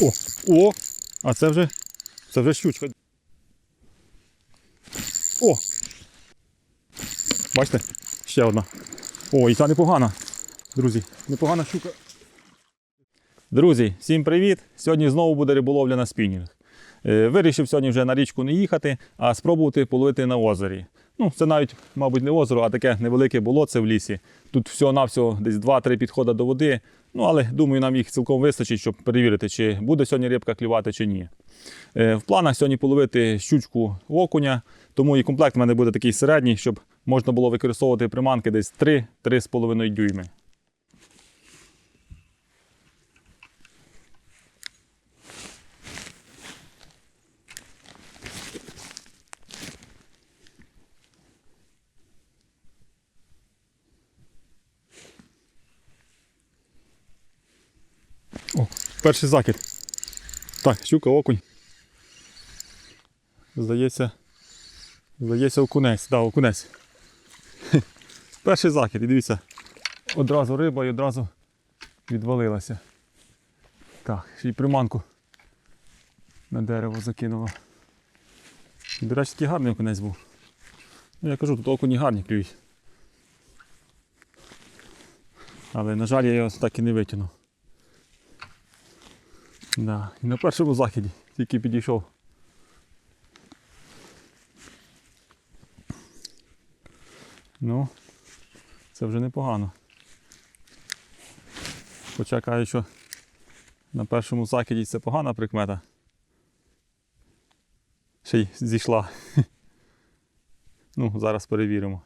О, о! А це вже. Це вже щучка. О! Бачите? Ще одна. О, і ця непогана. Друзі, непогана щука. Друзі, всім привіт! Сьогодні знову буде риболовля на спінінг. Е, Вирішив сьогодні вже на річку не їхати, а спробувати половити на озері. Ну, це навіть, мабуть, не озеро, а таке невелике болоце в лісі. Тут всього-навсього десь 2-3 підходи до води. Ну, але думаю, нам їх цілком вистачить, щоб перевірити, чи буде сьогодні рибка клювати, чи ні. Е, В планах сьогодні половити щучку окуня, тому і комплект в мене буде такий середній, щоб можна було використовувати приманки десь 3-3,5 дюйми. О, перший закид. Так, щука, окунь. Здається. Здається, окунець. Да, окунець. Перший закид, і дивіться. Одразу риба і одразу відвалилася. Так, ще й приманку на дерево закинула. До речі, такий гарний окунець був. Ну, я кажу, тут окуні гарні клюють. Але, на жаль, я його так і не витягнув. Да. І на першому західі тільки підійшов. Ну, це вже непогано. Хоча кажуть, що на першому закиді це погана прикмета. Ще й зійшла. Ну, зараз перевіримо.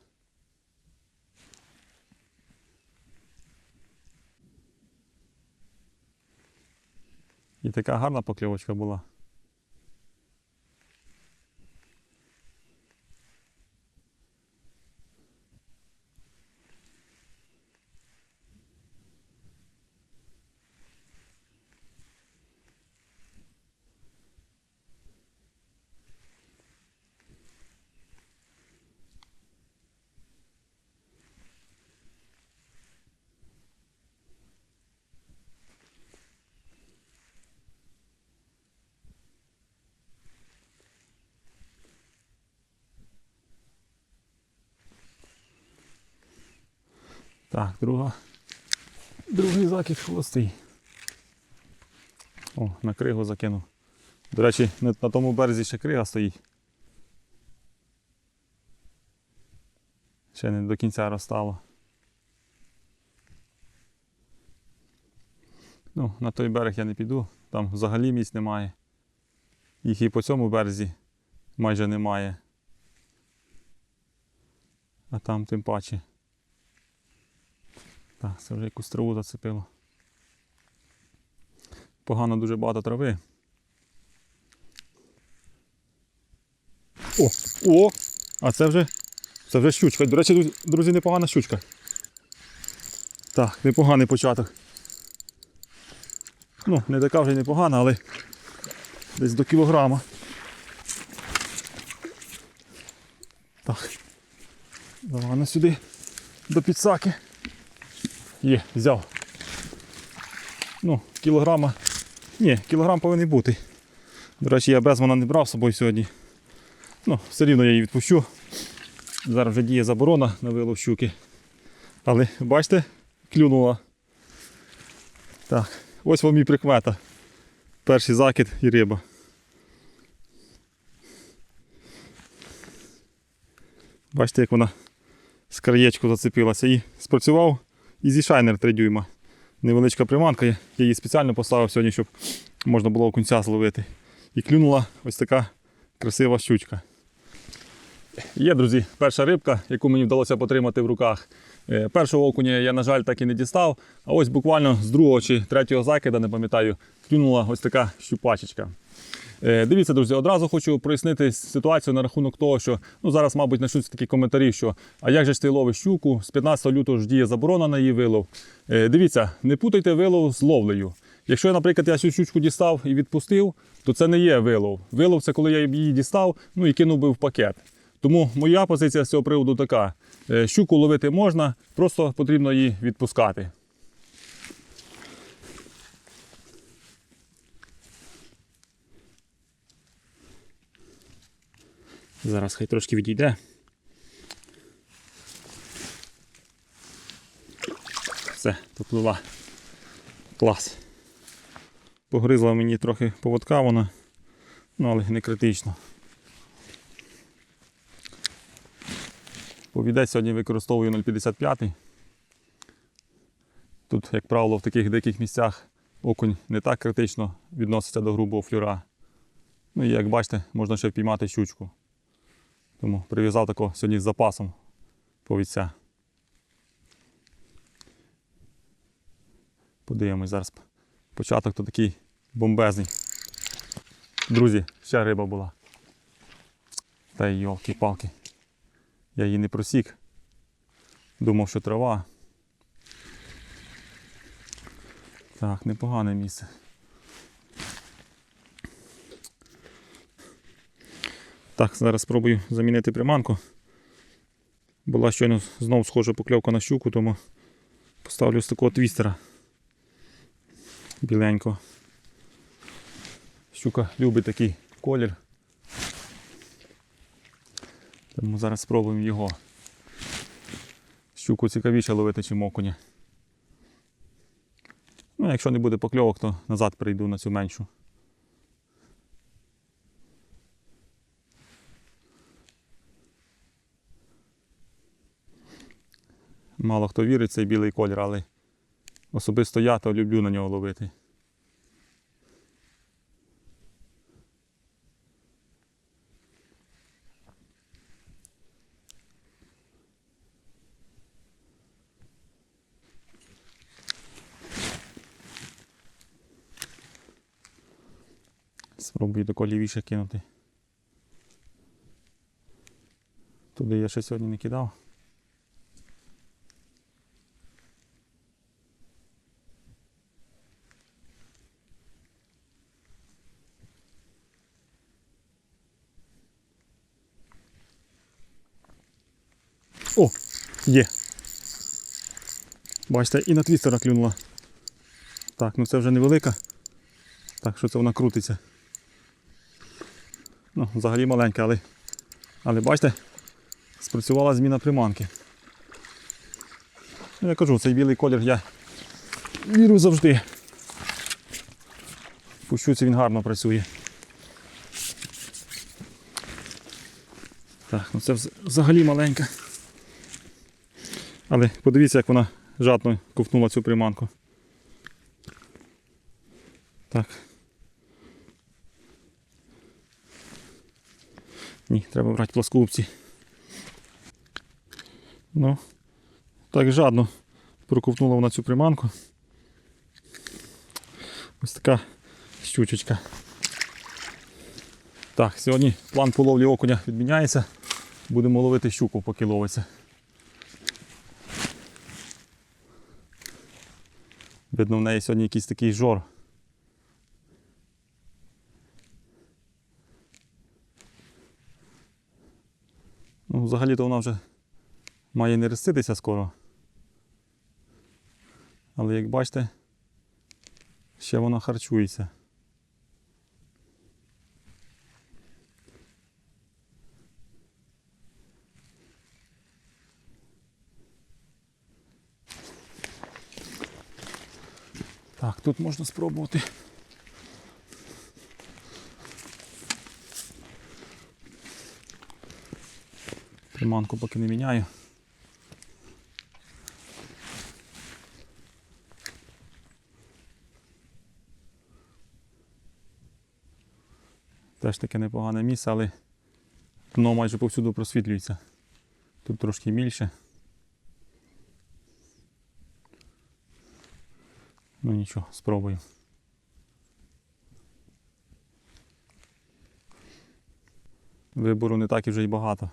І така гарна покльовочка була. Так, друга. Другий закид холостий. О, на кригу закинув. До речі, на, тому березі ще крига стоїть. Ще не до кінця розстало. Ну, на той берег я не піду, там взагалі місць немає. Їх і по цьому березі майже немає. А там тим паче. Так, це вже якусь траву зацепило. Погано дуже багато трави. О! О! А це вже це вже щучка. До речі, друзі- непогана щучка. Так, непоганий початок. Ну, не така вже непогана, але десь до кілограма. Так. Давай на сюди до підсаки. Є, взяв. Ну, кілограма. Ні, кілограм повинен бути. До речі, я без вона не брав з собою сьогодні. Ну, все рівно я її відпущу. Зараз вже діє заборона на вилов щуки. Але бачите, клюнула. Так, ось вам і прикмета. Перший закид і риба. Бачите, як вона з краєчку зацепилася і спрацював Easy Shiner 3 дюйма. Невеличка приманка, я її спеціально поставив сьогодні, щоб можна було окунця зловити. І клюнула ось така красива щучка. Є, друзі, перша рибка, яку мені вдалося потримати в руках. Е, Першого окуня я, на жаль, так і не дістав. А ось буквально з другого чи третього закида, не пам'ятаю, клюнула ось така щупачечка. Е, Дивіться, друзі, одразу хочу прояснити ситуацію на рахунок того, що ну, зараз, мабуть, почнуться такі коментарі, що а як же ж ти ловиш щуку? З 15 лютого ж діє заборона на її вилов. Е, Дивіться, не путайте вилов з ловлею. Якщо, наприклад, я цю щучку дістав і відпустив, то це не є вилов. Вилов це коли я її дістав ну, і кинув би в пакет. Тому моя позиція з цього приводу така: Е, щуку ловити можна, просто потрібно її відпускати. Зараз хай трошки відійде. Все, поплила. Клас. Погризла мені трохи поводка вона, ну але не критично. Повідець сьогодні використовую 0,55. Тут, як правило, в таких диких місцях окунь не так критично відноситься до грубого флюра. Ну і як бачите, можна ще впіймати щучку. Тому прив'язав такого сьогодні з запасом повідця. Подивимось зараз. Початок то такий бомбезний. Друзі, ще риба була. Та й йолки-палки. Я її не просік. Думав, що трава. Так, непогане місце. Так, зараз спробую замінити приманку. Була щойно знову схожа покльовка на щуку, тому поставлю з такого твістера біленького. Щука любить такий колір. Тому зараз спробуємо його. Щуку цікавіше ловити, чим окуня. Ну, якщо не буде покльовок, то назад перейду на цю меншу. Мало хто вірить в цей білий колір, але особисто я то люблю на нього ловити. Спробую тако лівіше кинути. Туди я ще сьогодні не кидав. О, є. Бачите, і на твістера клюнула. Так, ну це вже невелика. Так, що це вона крутиться. Ну, взагалі маленька, але, але бачите, спрацювала зміна приманки. Ну, я кажу, цей білий колір я вірю завжди. Пущуці він гарно працює. Так, ну це взагалі маленька. Але подивіться, як вона жадно ковтнула цю приманку. Так. Ні, треба брати плоскоубці. Ну, так жадно проковтнула вона цю приманку. Ось така щучечка. Так, сьогодні план по ловлі окуня відміняється. Будемо ловити щуку, поки ловиться. Видно, в неї сьогодні якийсь такий жор. Ну, взагалі-то вона вже має не реститися скоро. Але як бачите, ще вона харчується. Так, можна спробувати. Приманку поки не міняю. Теж таке непогане місце, але дно майже повсюду просвітлюється. Тут трошки більше. Ну нічого, спробую. Вибору не так і вже й багато.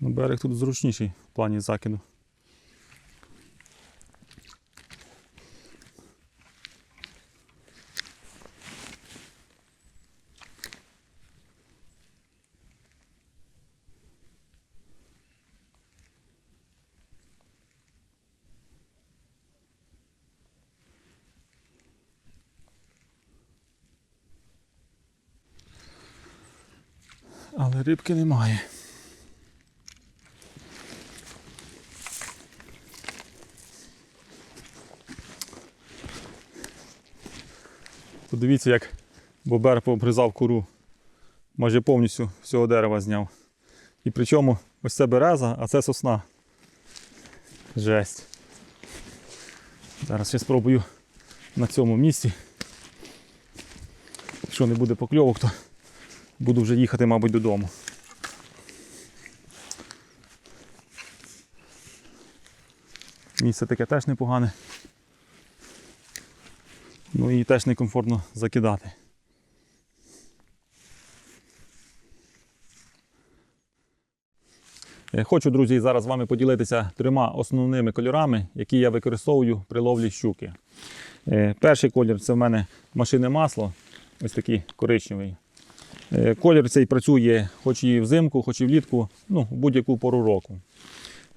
Ну, берег тут зручніший в плані закиду. Але рибки немає. Подивіться, як бобер пообрізав кору. Майже повністю всього дерева зняв. І причому ось це береза, а це сосна. Жесть. Зараз ще спробую на цьому місці. Якщо не буде покльовок, то буду вже їхати, мабуть, додому. Місце таке теж непогане. Ну і теж некомфортно закидати. Е, Хочу, друзі, зараз з вами поділитися трьома основними кольорами, які я використовую при ловлі щуки. Е, Перший колір це в мене машине масло, ось такий коричневий. Е, Колір цей працює хоч і взимку, хоч і влітку, ну, будь-яку пору року.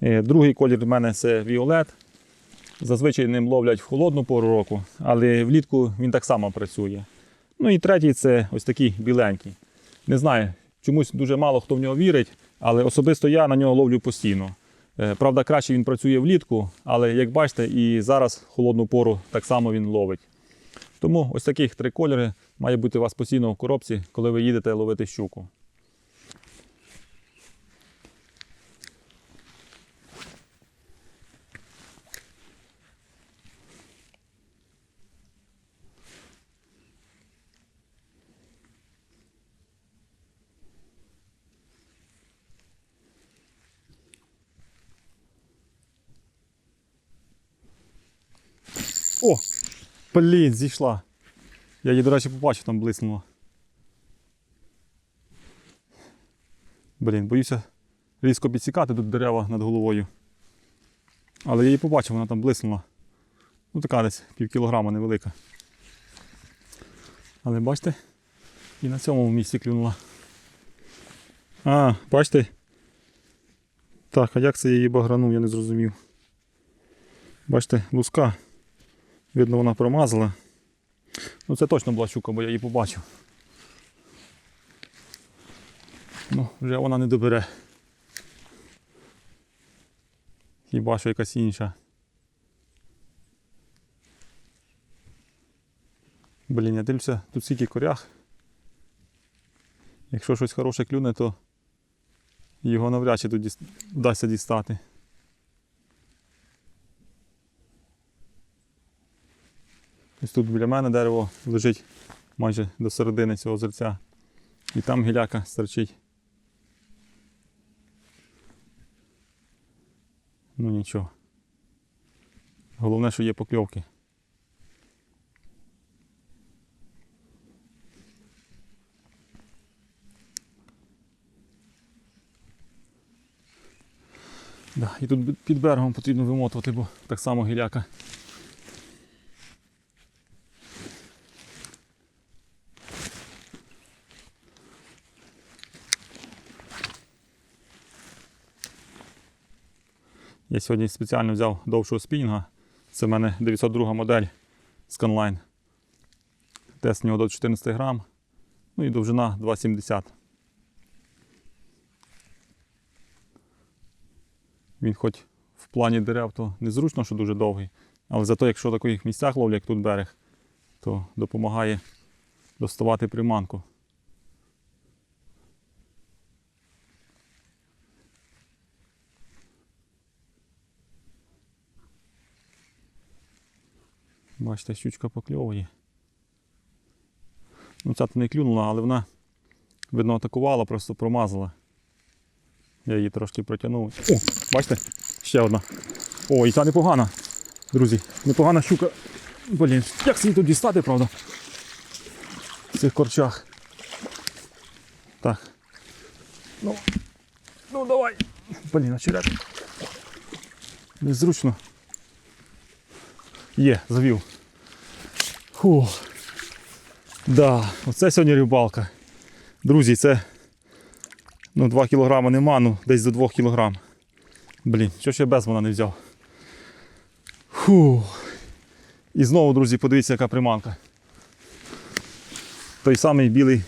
Е, Другий колір в мене це віолет. Зазвичай ним ловлять в холодну пору року, але влітку він так само працює. Ну і третій це ось такий біленький. Не знаю, чомусь дуже мало хто в нього вірить, але особисто я на нього ловлю постійно. Е, Правда, краще він працює влітку, але як бачите, і зараз в холодну пору так само він ловить. Тому ось таких три кольори має бути у вас постійно в коробці, коли ви їдете ловити щуку. О! Блін, зійшла. Я її, до речі, побачив, там блиснуло. Блін, боюся різко підсікати тут дерева над головою. Але я її побачив, вона там блиснула. Ну така десь пів кілограма невелика. Але бачите, і на цьому місці клюнула. А, бачите? Так, а як це я її багранув, я не зрозумів. Бачите, луска. Видно, вона промазала. Ну це точно була щука, бо я її побачив. Ну, вже вона не добере. Хіба що якась інша. Блін, я дивлюся, тут стільки корях. Якщо щось хороше клюне, то його навряд чи тут вдасться дістати. Ось тут біля мене дерево лежить майже до середини цього озерця. І там гіляка стерчить. Ну нічого. Головне, що є покльовки. Да, і тут під берегом потрібно вимотувати, бо так само гіляка. Я сьогодні спеціально взяв довшого спінінга. Це в мене 902 модель Scanline. Тест в нього до 14 грам. Ну і довжина 2,70. Він хоч в плані дерев, то незручно, що дуже довгий. Але зато, якщо в таких місцях ловлять, як тут берег, то допомагає доставати приманку. Бачите, щучка покльовує. Ну, ця то не клюнула, але вона, видно, атакувала, просто промазала. Я її трошки протягнув. О, бачите? Ще одна. О, і ця непогана. Друзі, непогана щука. Блін, як її тут дістати, правда? В цих корчах. Так. Ну, ну давай. Блін, очерет. Незручно. Є, завів. Фу. Да, оце сьогодні рибалка. Друзі, це ну, 2 кг нема, ну десь до 2 кг. Блін, що я без вона не взяв. Фу. І знову, друзі, подивіться, яка приманка. Той самий білий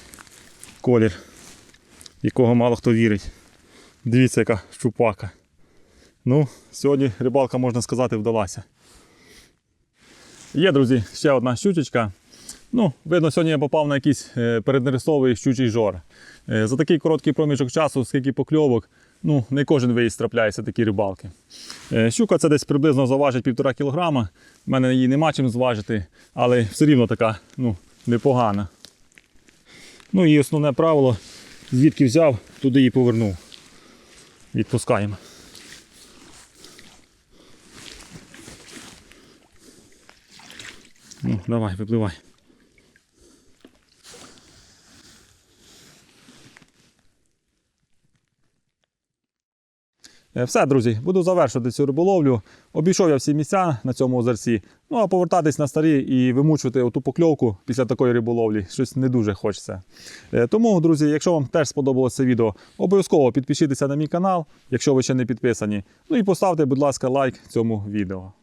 колір. якого мало хто вірить. Дивіться, яка щупака. Ну, сьогодні рибалка, можна сказати, вдалася. Є, друзі, ще одна щучечка. Ну, видно, сьогодні я попав на якийсь е, переднерестовий щучий жор. Е, За такий короткий проміжок часу, скільки покльовок, ну, не кожен виїзд трапляється такі рибалки. Е, Щука це десь приблизно заважить півтора кілограма. У мене її нема чим зважити, але все рівно така ну, непогана. Ну і основне правило, звідки взяв, туди її повернув. Відпускаємо. Ну, давай, випливай. Е, Все, друзі, буду завершувати цю риболовлю. Обійшов я всі місця на цьому озерці. Ну а повертатись на старі і вимучувати оту покльовку після такої риболовлі щось не дуже хочеться. Е, Тому, друзі, якщо вам теж сподобалося це відео, обов'язково підпишіться на мій канал, якщо ви ще не підписані. Ну і поставте, будь ласка, лайк цьому відео.